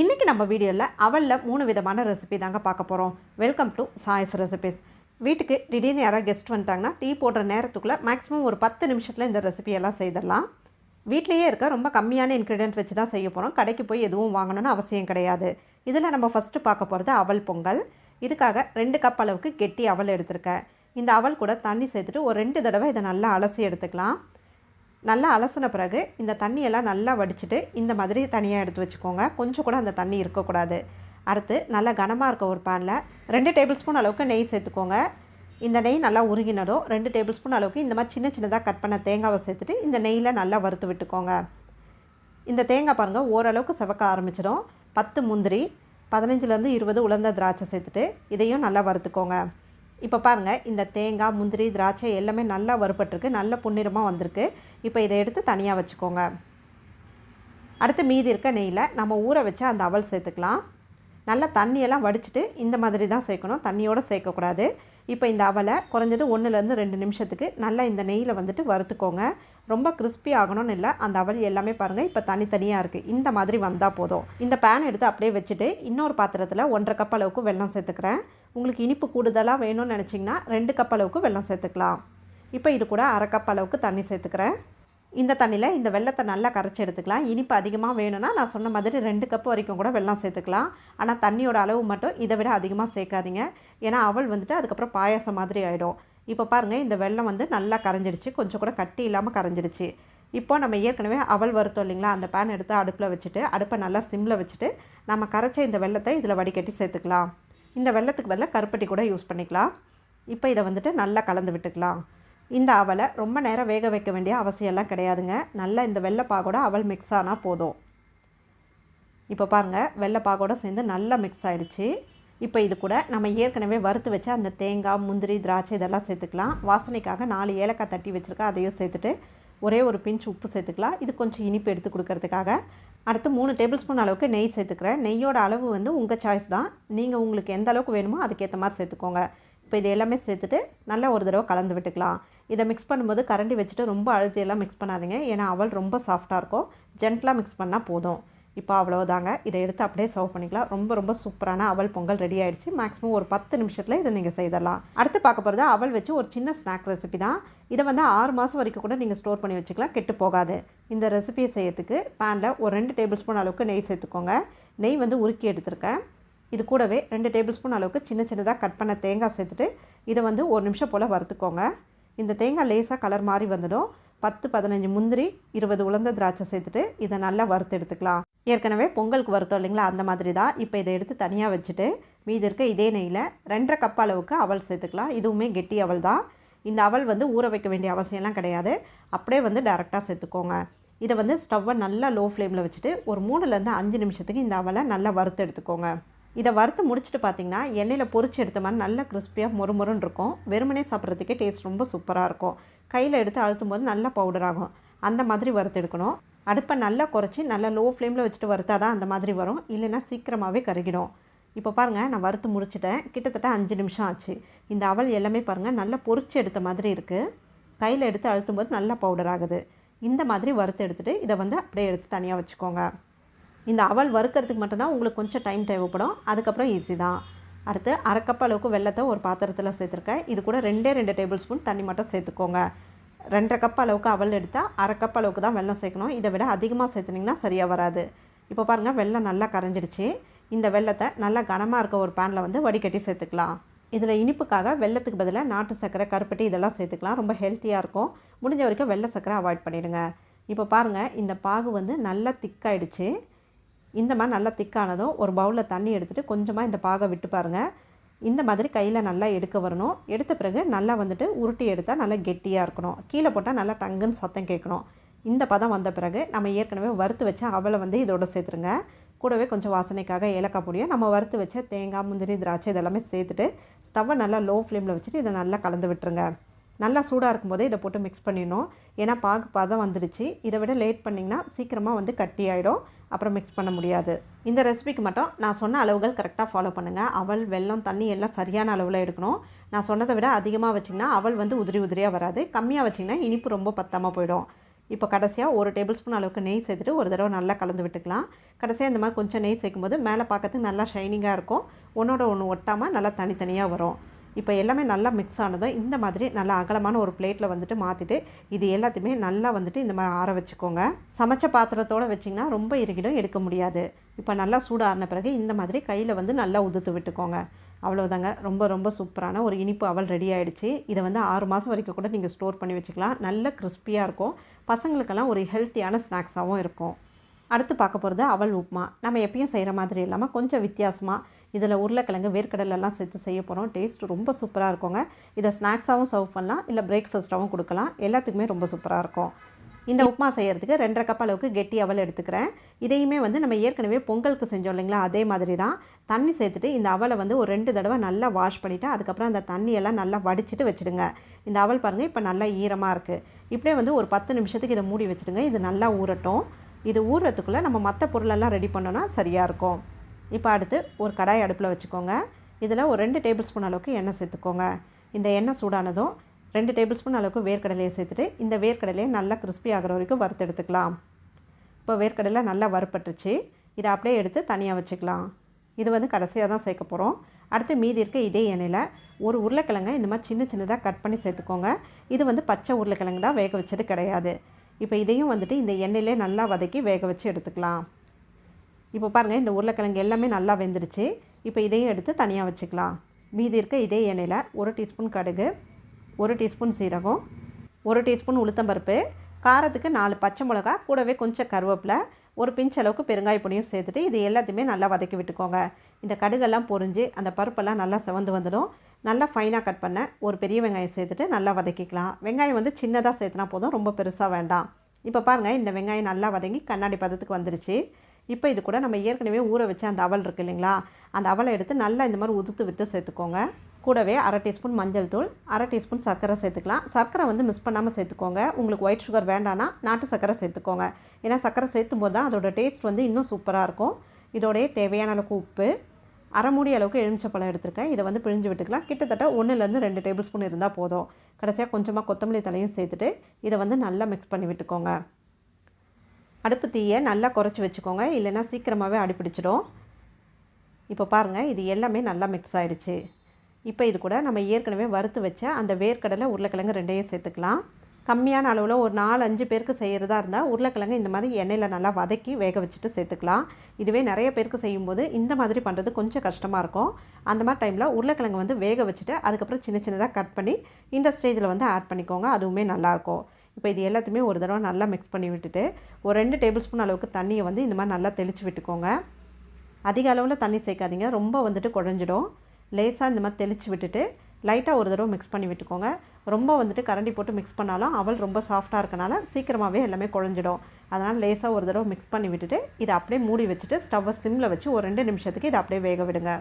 இன்றைக்கி நம்ம வீடியோவில் அவலில் மூணு விதமான ரெசிபி தாங்க பார்க்க போகிறோம் வெல்கம் டு சாய்ஸ் ரெசிபிஸ் வீட்டுக்கு திடீர்னு யாராவது கெஸ்ட் வந்துட்டாங்கன்னா டீ போடுற நேரத்துக்குள்ளே மேக்ஸிமம் ஒரு பத்து நிமிஷத்தில் இந்த ரெசிபியெல்லாம் செய்திடலாம். வீட்லேயே இருக்க ரொம்ப கம்மியான இன்க்ரீடியன்ட் வச்சு தான் செய்ய போகிறோம் கடைக்கு போய் எதுவும் வாங்கணும்னு அவசியம் கிடையாது. இதில் நம்ம ஃபஸ்ட்டு பார்க்க போகிறது அவல் பொங்கல். இதுக்காக ரெண்டு கப் அளவுக்கு கெட்டி அவல் எடுத்திருக்கேன். இந்த அவல் கூட தண்ணி சேர்த்துட்டு ஒரு ரெண்டு தடவை இதை நல்லா அலசி எடுத்துக்கலாம். நல்லா அலசின பிறகு இந்த தண்ணியெல்லாம் நல்லா வடிச்சிட்டு இந்த மாதிரி தனியாக எடுத்து வச்சுக்கோங்க. கொஞ்சம் கூட அந்த தண்ணி இருக்கக்கூடாது. அடுத்து நல்லா கனமாக இருக்க ஒரு பேனில் ரெண்டு டேபிள் ஸ்பூன் அளவுக்கு நெய் சேர்த்துக்கோங்க. இந்த நெய் நல்லா உருகினதும் ரெண்டு டேபிள் ஸ்பூன் அளவுக்கு இந்த மாதிரி சின்ன சின்னதாக கட் பண்ண தேங்காவை சேர்த்துட்டு இந்த நெய்யில் நல்லா வறுத்து விட்டுக்கோங்க. இந்த தேங்காய் பாருங்கள் ஓரளவுக்கு செவக்க ஆரம்பிச்சிடும். பத்து முந்திரி பதினஞ்சுலேருந்து இருபது உலர்ந்த திராட்சை சேர்த்துட்டு இதையும் நல்லா வறுத்துக்கோங்க. இப்போ பாருங்கள் இந்த தேங்காய் முந்திரி திராட்சை எல்லாமே நல்லா வறுபட்டிருக்கு நல்ல பொன்னிறமாக வந்திருக்கு. இப்போ இதை எடுத்து தனியாக வச்சுக்கோங்க. அடுத்து மீதி இருக்க நெய்யில் நம்ம ஊற வச்ச அந்த அவல் சேர்த்துக்கலாம். நல்லா தண்ணியெல்லாம் வடிச்சிட்டு இந்த மாதிரி தான் சேர்க்கணும். தண்ணியோடு சேர்க்கக்கூடாது. இப்போ இந்த அவலை குறைஞ்சது ஒன்றுலேருந்து ரெண்டு நிமிஷத்துக்கு நல்லா இந்த நெய்யில் வந்துட்டு வறுத்துக்கோங்க. ரொம்ப கிறிஸ்பி ஆகணும்னு இல்லை. அந்த அவல் எல்லாமே பாருங்கள் இப்போ தனித்தனியாக இருக்குது இந்த மாதிரி வந்தால் போதும். இந்த பேன் எடுத்து அப்படியே வச்சுட்டு இன்னொரு பாத்திரத்தில் ஒன்றரை கப் அளவுக்கு வெள்ளம் சேர்த்துக்கிறேன். உங்களுக்கு இனிப்பு கூடுதலாக வேணும்னு நினச்சிங்கன்னா ரெண்டு கப் அளவுக்கு வெள்ளம் சேர்த்துக்கலாம். இப்போ இது கூட அரை கப் அளவுக்கு தண்ணி சேர்த்துக்கிறேன். இந்த தண்ணியில் இந்த வெள்ளத்தை நல்லா கரைச்சி எடுத்துக்கலாம். இனிப்பு அதிகமாக வேணும்னா நான் சொன்ன மாதிரி ரெண்டு கப் வரைக்கும் கூட வெள்ளம் சேர்த்துக்கலாம். ஆனால் தண்ணியோட அளவு மட்டும் இதை விட அதிகமாக சேர்க்காதீங்க. ஏன்னா அவள் வந்துட்டு அதுக்கப்புறம் பாயாசம் மாதிரி ஆகிடும் இப்போ பாருங்கள் இந்த வெள்ளம் வந்து நல்லா கரைஞ்சிடுச்சு. கொஞ்சம் கூட கட்டி இல்லாமல் கரைஞ்சிடுச்சு. இப்போ நம்ம ஏற்கனவே அவள் வருத்தம் இல்லைங்களா? அந்த பேன் எடுத்து அடுப்பில் வச்சுட்டு அடுப்பை நல்லா சிம்மில் வச்சுட்டு நம்ம கரைச்ச இந்த வெள்ளத்தை இதில் வடிகட்டி சேர்த்துக்கலாம். இந்த வெள்ளத்துக்கு பதிலாக கருப்பட்டி கூட யூஸ் பண்ணிக்கலாம். இப்போ இதை வந்துட்டு நல்லா கலந்து விட்டுக்கலாம். இந்த அவலை ரொம்ப நேரம் வேக வைக்க வேண்டிய அவசியம்லாம் கிடையாதுங்க. நல்லா இந்த வெள்ளைப்பாகோட அவல் மிக்ஸ் ஆனால் போதும். இப்போ பாருங்கள் வெள்ளைப்பாகோட சேர்ந்து நல்லா மிக்ஸ் ஆகிடுச்சு இப்போ இது கூட நம்ம ஏற்கனவே வறுத்து வச்ச அந்த தேங்காய் முந்திரி திராட்சை இதெல்லாம் சேர்த்துக்கலாம். வாசனைக்காக நாலு ஏலக்காய் தட்டி வச்சுருக்கேன் அதையும் சேர்த்துட்டு ஒரே ஒரு பிஞ்ச் உப்பு சேர்த்துக்கலாம். இது கொஞ்சம் இனிப்பு எடுத்து கொடுக்கறதுக்காக. அடுத்து மூணு டேபிள் ஸ்பூன் அளவுக்கு நெய் சேர்த்துக்கிறேன். நெய்யோட அளவு வந்து உங்கள் சாய்ஸ் தான். நீங்கள் உங்களுக்கு எந்த அளவுக்கு வேணுமோ அதுக்கேற்ற மாதிரி சேர்த்துக்கோங்க. இப்போ இது எல்லாமே சேர்த்துட்டு நல்லா ஒரு தடவை கலந்து விட்டுக்கலாம். இதை மிக்ஸ் பண்ணும்போது கரண்டி வச்சுட்டு ரொம்ப அழுத்தியெல்லாம் மிக்ஸ் பண்ணாதீங்க. ஏன்னா அவள் ரொம்ப சாஃப்டாக இருக்கும். ஜென்டலாக மிக்ஸ் பண்ணால் போதும். இப்போ அவ்வளோதாங்க இதை எடுத்து அப்படியே சர்வ் பண்ணிக்கலாம். ரொம்ப ரொம்ப சூப்பரான அவல் பொங்கல் ரெடி ஆயிடுச்சு. மேக்ஸிமம் ஒரு பத்து நிமிஷத்தில் இதை நீங்கள் செய்தலாம் அடுத்து பார்க்க போகிறது அவல் வச்சு ஒரு சின்ன ஸ்நாக் ரெசிபி தான். இதை வந்து ஆறு மாதம் வரைக்கும் கூட நீங்கள் ஸ்டோர் பண்ணி வச்சுக்கலாம். கெட்டு போகாது. இந்த ரெசிபியை செய்யறதுக்கு பேனில் ஒரு ரெண்டு டேபிள் ஸ்பூன் அளவுக்கு நெய் சேர்த்துக்கோங்க. நெய் வந்து உருக்கி எடுத்திருக்கேன். இது கூடவே ரெண்டு டேபிள் ஸ்பூன் அளவுக்கு சின்ன சின்னதாக கட் பண்ண தேங்காய் சேர்த்துட்டு இதை வந்து ஒரு நிமிஷம் போல் வறுத்துக்கோங்க. இந்த தேங்காய் லேசாக கலர் மாதிரி வந்துடும் பத்து பதினஞ்சு முந்திரி இருபது உலர்ந்த திராட்சை சேர்த்துட்டு இதை நல்லா வறுத்து எடுத்துக்கலாம். ஏற்கனவே பொங்கலுக்கு வறுத்தோம் இல்லைங்களா? அந்த மாதிரி தான் இப்போ இதை எடுத்து தனியாக வச்சுட்டு மீதி இருக்க இதே நெய்யில் ரெண்டரை கப் அளவுக்கு அவல் சேர்த்துக்கலாம். இதுவுமே கெட்டி அவல் தான். இந்த அவல் வந்து ஊற வைக்க வேண்டிய அவசியம்லாம் கிடையாது. அப்படியே வந்து டேரெக்டாக சேர்த்துக்கோங்க. இதை வந்து ஸ்டவ்வை நல்லா லோ ஃப்ளேமில் வச்சுட்டு ஒரு மூணுலேருந்து அஞ்சு நிமிஷத்துக்கு இந்த அவலை நல்லா வறுத்து எடுத்துக்கோங்க. இதை வறுத்து முடிச்சுட்டு பார்த்தீங்கன்னா எண்ணெயில் பொரிச்சு எடுத்த மாதிரி நல்லா கிறிஸ்பியாக மொறுமொறுன்னு இருக்கும் வெறுமனே சாப்பிட்றதுக்கே டேஸ்ட் ரொம்ப சூப்பராக இருக்கும். கையில் எடுத்து அழுத்தும் போது நல்லா பவுடர் ஆகும். அந்த மாதிரி வறுத்து எடுக்கணும். அடுப்பை நல்லா குறைச்சி நல்லா லோ ஃப்ளேமில் வச்சுட்டு வறுத்தா தான் அந்த மாதிரி வரும். இல்லைன்னா சீக்கிரமாகவே கருகிடும். இப்போ பாருங்கள் நான் வறுத்து முடிச்சிட்டேன். கிட்டத்தட்ட அஞ்சு நிமிஷம் ஆச்சு. இந்த அவல் எல்லாமே பாருங்கள் நல்லா பொரிச்சு எடுத்த மாதிரி இருக்குது கையில் எடுத்து அழுத்தும் போது நல்லா பவுடர் ஆகுது. இந்த மாதிரி வறுத்து எடுத்துகிட்டு இதை வந்து அப்படியே எடுத்து தனியாக வச்சுக்கோங்க. இந்த அவல் வறுக்கிறதுக்கு மட்டும்தான் உங்களுக்கு கொஞ்சம் டைம் தேவைப்படும். அதுக்கப்புறம் ஈஸி தான். அடுத்து அரைக்கப்ப அளவுக்கு வெள்ளத்தை ஒரு பாத்திரத்தில் சேர்த்துருக்கேன். இது கூட ரெண்டே ரெண்டு டேபிள் ஸ்பூன் தண்ணி மட்டும் சேர்த்துக்கோங்க. ரெண்டரை கப் அளவுக்கு அவல் எடுத்தால் அரை கப் அளவுக்கு தான் வெள்ளம் சேர்க்கணும். இதை விட அதிகமாக சேர்த்துனிங்கன்னா சரியாக வராது. இப்போ பாருங்கள் வெள்ளம் நல்லா கரைஞ்சிடுச்சு. இந்த வெள்ளத்தை நல்லா கனமாக இருக்க ஒரு பேனில் வந்து வடிகட்டி சேர்த்துக்கலாம். இதில் இனிப்புக்காக வெள்ளத்துக்கு பதிலாக நாட்டு சர்க்கரை கருப்பட்டி இதெல்லாம் சேர்த்துக்கலாம். ரொம்ப ஹெல்த்தியாக இருக்கும். முடிஞ்ச வரைக்கும் வெள்ளை சர்க்கரை அவாய்ட் பண்ணிடுங்க. இப்போ பாருங்கள் இந்த பாகு வந்து நல்லா திக்காயிடுச்சு இந்த மாதிரி நல்லா திக்கானதும் ஒரு பவுலில் தண்ணி எடுத்துகிட்டு கொஞ்சமாக இந்த பாகை விட்டு பாருங்கள் இந்த மாதிரி கையில் நல்லா எடுக்க வரணும். எடுத்த பிறகு நல்லா வந்துட்டு உருட்டி எடுத்தால் நல்லா கெட்டியாக இருக்கணும். கீழே போட்டால் நல்லா டங்குன்னு சத்தம் கேட்கணும். இந்த பதம் வந்த பிறகு நம்ம ஏற்கனவே வறுத்து வச்ச அவளை வந்து இதோட சேர்த்துருங்க. கூடவே கொஞ்சம் வாசனைக்காக ஏலக்காய் பொடியும் நம்ம வறுத்து வச்ச தேங்காய் முந்திரி திராட்சை இதெல்லாமே சேர்த்துட்டு ஸ்டவ்வை நல்லா லோ ஃப்ளேமில் வச்சுட்டு இதை நல்லா கலந்து விட்டுருங்க. நல்லா சூடாக இருக்கும்போதே இதை போட்டு மிக்ஸ் பண்ணிடணும். ஏன்னா பாகு பதம் வந்துடுச்சு. இதை விட லேட் பண்ணிங்கன்னா சீக்கிரமாக வந்து கட்டி ஆகிடும் அப்புறம் மிக்ஸ் பண்ண முடியாது. இந்த ரெசிபிக்கு மட்டும் நான் சொன்ன அளவுகள் கரெக்டாக ஃபாலோ பண்ணுங்கள் அவள் வெல்லம் தண்ணி எல்லாம் சரியான அளவில் எடுக்கணும். நான் சொன்னதை விட அதிகமாக வச்சிங்கன்னா அவள் வந்து உதிரி உதிரியாக வராது. கம்மியாக வச்சிங்கன்னா இனிப்பு ரொம்ப பத்தாமல் போயிடும். இப்போ கடைசியாக ஒரு டேபிள் ஸ்பூன் அளவுக்கு நெய் சேர்த்துட்டு ஒரு தடவை நல்லா கலந்து விட்டுக்கலாம். கடைசியாக இந்த மாதிரி கொஞ்சம் நெய் சேர்க்கும்போது மேலே பார்க்கறதுக்கு நல்லா ஷைனிங்காக இருக்கும். ஒன்றோட ஒன்று ஒட்டாமல் நல்லா தனித்தனியாக வரும். இப்போ எல்லாமே நல்லா மிக்ஸ் ஆனதும் இந்த மாதிரி நல்லா அகலமான ஒரு பிளேட்டில் வந்துட்டு மாற்றிட்டு இது எல்லாத்தையுமே நல்லா வந்துட்டு இந்த மாதிரி ஆற வச்சுக்கோங்க. சமைச்ச பாத்திரத்தோடு வச்சிங்கன்னா ரொம்ப இறுகிடும் எடுக்க முடியாது. இப்போ நல்லா சூடாறின பிறகு இந்த மாதிரி கையில் வந்து நல்லா உதுத்து விட்டுக்கோங்க. அவ்வளோதாங்க ரொம்ப ரொம்ப சூப்பரான ஒரு இனிப்பு அவள் ரெடி ஆகிடுச்சு இதை வந்து ஆறு மாதம் வரைக்கும் கூட நீங்கள் ஸ்டோர் பண்ணி வச்சுக்கலாம். நல்ல கிறிஸ்பியாக இருக்கும். பசங்களுக்கெல்லாம் ஒரு ஹெல்த்தியான ஸ்நாக்ஸாகவும் இருக்கும். அடுத்து பார்க்க போகிறது அவல் உப்புமா. நம்ம எப்பயும் செய்கிற மாதிரி இல்லாமல் கொஞ்சம் வித்தியாசமாக இதில் உருளைக்கிழங்கு வேர்க்கடலெல்லாம் சேர்த்து செய்ய போகிறோம். டேஸ்ட் ரொம்ப சூப்பராக இருக்குங்க. இதை ஸ்நாக்ஸாகவும் சர்வ் பண்ணலாம். இல்லை பிரேக்ஃபாஸ்ட்டாகவும் கொடுக்கலாம். எல்லாத்துக்குமே ரொம்ப சூப்பராக இருக்கும். இந்த உப்புமா செய்கிறதுக்கு ரெண்டரை கப் அளவுக்கு கெட்டி அவல் எடுத்துக்கிறேன். இதையுமே வந்து நம்ம ஏற்கனவே பொங்கலுக்கு செஞ்சோம் இல்லைங்களா? அதே மாதிரி தான். தண்ணி சேர்த்துட்டு இந்த அவலை வந்து ஒரு ரெண்டு தடவை நல்லா வாஷ் பண்ணிவிட்டு அதுக்கப்புறம் அந்த தண்ணியெல்லாம் நல்லா வடிச்சிட்டு வச்சுடுங்க. இந்த அவல் பாருங்கள் இப்போ நல்லா ஈரமாக இருக்குது இப்படியே வந்து ஒரு பத்து நிமிஷத்துக்கு இதை மூடி வச்சுடுங்க. இது நல்லா ஊறட்டும். இது ஊறுறதுக்குள்ளே நம்ம மற்ற பொருளெல்லாம் ரெடி பண்ணோன்னா சரியாக இருக்கும். இப்போ அடுத்து ஒரு கடாய் அடுப்பில் வச்சுக்கோங்க. இதில் ஒரு ரெண்டு டேபிள் ஸ்பூன் அளவுக்கு எண்ணெய் சேர்த்துக்கோங்க. இந்த எண்ணெய் சூடானதும் ரெண்டு டேபிள் ஸ்பூன் அளவுக்கு வேர்க்கடலையை சேர்த்துட்டு இந்த வேர்க்கடலையை நல்லா கிறிஸ்பி ஆகிற வரைக்கும் வறுத்து எடுத்துக்கலாம். இப்போ வேர்க்கடலை நல்லா வறுப்பட்டுருச்சு. இதை அப்படியே எடுத்து தனியாக வச்சுக்கலாம். இது வந்து கடைசியாக தான் சேர்க்க போகிறோம். அடுத்து மீதி இருக்க இதே எண்ணெயில் ஒரு உருளைக்கிழங்க இந்த மாதிரி சின்ன சின்னதாக கட் பண்ணி சேர்த்துக்கோங்க. இது வந்து பச்சை உருளைக்கிழங்கு தான் வேக வச்சது கிடையாது. இப்போ இதையும் வந்துட்டு இந்த எண்ணெயிலே நல்லா வதக்கி வேக வச்சு எடுத்துக்கலாம். இப்போ பாருங்கள் இந்த உருளைக்கிழங்கு எல்லாமே நல்லா வெந்துருச்சு. இப்போ இதையும் எடுத்து தனியாக வச்சுக்கலாம். மீதி இருக்க இதே எண்ணெயில் ஒரு டீஸ்பூன் கடுகு ஒரு டீஸ்பூன் சீரகம் ஒரு டீஸ்பூன் உளுத்தம்பருப்பு காரத்துக்கு நாலு பச்சை மிளகா கூடவே கொஞ்சம் கருவேப்பிலை ஒரு பிஞ்ச் அளவுக்கு பெருங்காய பொடியும் சேர்த்துட்டு இது எல்லாத்தையுமே நல்லா வதக்கி விட்டுக்கோங்க. இந்த கடுகெல்லாம் பொரிஞ்சு அந்த பருப்பெல்லாம் நல்லா செவந்து வந்துடும். நல்லா ஃபைனாக கட் பண்ண ஒரு பெரிய வெங்காயம் சேர்த்துட்டு நல்லா வதக்கிக்கலாம். வெங்காயம் வந்து சின்னதாக சேர்த்துனா போதும் ரொம்ப பெருசாக வேண்டாம். இப்போ பாருங்கள் இந்த வெங்காயம் நல்லா வதங்கி கண்ணாடி பதத்துக்கு வந்துருச்சு. இப்போ இது கூட நம்ம ஏற்கனவே ஊற வச்ச அந்த அவல் இருக்குது இல்லைங்களா? அந்த அவலை எடுத்து நல்லா இந்த மாதிரி உதுத்து விட்டு சேர்த்துக்கோங்க. கூடவே அரை டீஸ்பூன் மஞ்சள் தூள் அரை டீஸ்பூன் சர்க்கரை சேர்த்துக்கலாம். சர்க்கரை வந்து மிஸ் பண்ணாமல் சேர்த்துக்கோங்க. உங்களுக்கு ஒயிட் சுகர் வேண்டான்னா நாட்டு சர்க்கரை சேர்த்துக்கோங்க. ஏன்னா சர்க்கரை சேர்த்தும் போது தான் அதோட டேஸ்ட் வந்து இன்னும் சூப்பராக இருக்கும். இதோடைய தேவையான அளவுக்கு உப்பு அரை மூடி அளவுக்கு எலுமிச்சப்பழம் எடுத்திருக்கேன். இதை வந்து பிழிஞ்சு விட்டுக்கலாம். கிட்டத்தட்ட ஒன்றுலேருந்து ரெண்டு டேபிள் ஸ்பூன் இருந்தால் போதும். கடைசியாக கொஞ்சமாக கொத்தமல்லி தலையும் சேர்த்துட்டு இதை வந்து நல்லா மிக்ஸ் பண்ணி விட்டுக்கோங்க. அடுப்பு தீயை நல்லா குறைச்சி வச்சுக்கோங்க. இல்லைன்னா சீக்கிரமாகவே அடிப்பிடிச்சிடும் இப்போ பாருங்கள் இது எல்லாமே நல்லா மிக்ஸ் ஆகிடுச்சு இப்போ இது கூட நம்ம ஏற்கனவே வறுத்து வச்ச அந்த வேர்க்கடலை உருளைக்கிழங்கு ரெண்டையும் சேர்த்துக்கலாம். கம்மியான அளவில் ஒரு நாலு அஞ்சு பேருக்கு செய்கிறதா இருந்தால் உருளைக்கிழங்கு இந்த மாதிரி எண்ணெயில் நல்லா வதக்கி வேக வச்சுட்டு சேர்த்துக்கலாம். இதுவே நிறைய பேருக்கு செய்யும்போது இந்த மாதிரி பண்ணுறது கொஞ்சம் கஷ்டமாக இருக்கும். அந்த மாதிரி டைமில் உருளைக்கிழங்கு வந்து வேக வச்சுட்டு அதுக்கப்புறம் சின்ன சின்னதாக கட் பண்ணி இந்த ஸ்டேஜில் வந்து ஆட் பண்ணிக்கோங்க. அதுவுமே நல்லாயிருக்கும் இப்போ இது எல்லாத்தையுமே ஒரு தடவை நல்லா மிக்ஸ் பண்ணி விட்டுட்டு ஒரு ரெண்டு டேபிள் ஸ்பூன் அளவுக்கு தண்ணியை வந்து இந்த மாதிரி நல்லா தெளித்து விட்டுக்கோங்க. அதிக அளவில் தண்ணி சேர்க்காதீங்க. ரொம்ப வந்துட்டு குழஞ்சிடும். லேசாக இந்த மாதிரி தெளித்து விட்டுட்டு லைட்டாக ஒரு தடவை மிக்ஸ் பண்ணி விட்டுக்கோங்க. ரொம்ப வந்துட்டு கரண்டி போட்டு மிக்ஸ் பண்ணாலும் அவள் ரொம்ப சாஃப்டாக இருக்கனால சீக்கிரமாகவே எல்லாமே குழஞ்சிடும். அதனால் லேசாக ஒரு தடவை மிக்ஸ் பண்ணி விட்டுட்டு இதை அப்படியே மூடி வச்சுட்டு ஸ்டவ்வை சிம்மில் வச்சு ஒரு ரெண்டு நிமிஷத்துக்கு இதை அப்படியே வேக விடுங்க.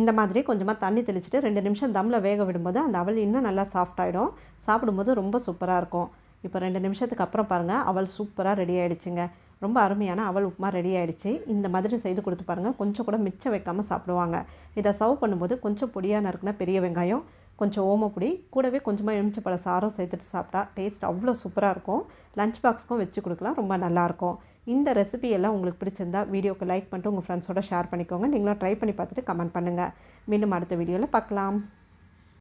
இந்த மாதிரி கொஞ்சமாக தண்ணி தெளிச்சுட்டு ரெண்டு நிமிஷம் தம்மில் வேக விடும்போது அந்த அவள் இன்னும் நல்லா சாஃப்டாகிடும் சாப்பிடும்போது ரொம்ப சூப்பராக இருக்கும். இப்போ ரெண்டு நிமிஷத்துக்கு அப்புறம் பாருங்கள் அவள் சூப்பராக ரெடி ஆகிடுச்சுங்க ரொம்ப அருமையான அவள் உப்புமா ரெடி ஆகிடுச்சு இந்த மாதிரி செய்து கொடுத்து பாருங்கள் கொஞ்சம் கூட மிச்சம் வைக்காமல் சாப்பிடுவாங்க. இதை சர்வ் பண்ணும்போது கொஞ்சம் பொடியாக நறுக்குனா பெரிய வெங்காயம் கொஞ்சம் ஓமப்பொடி கூடவே கொஞ்சமாக எலுமிச்சப்பழ சாரம் சேர்த்துட்டு சாப்பிட்டா டேஸ்ட் அவ்வளோ சூப்பராக இருக்கும். லஞ்ச் பாக்ஸ்க்கும் வச்சு கொடுக்கலாம் ரொம்ப நல்லாயிருக்கும் இந்த ரெசிபி எல்லாம் உங்களுக்கு பிடிச்சிருந்தா வீடியோக்கு லைக் பண்ணிட்டு உங்கள் ஃப்ரெண்ட்ஸோட ஷேர் பண்ணிக்கோங்க. நீங்களும் ட்ரை பண்ணி பார்த்துட்டு கமெண்ட் பண்ணுங்கள் மீண்டும் அடுத்த வீடியோவில் பார்க்கலாம்.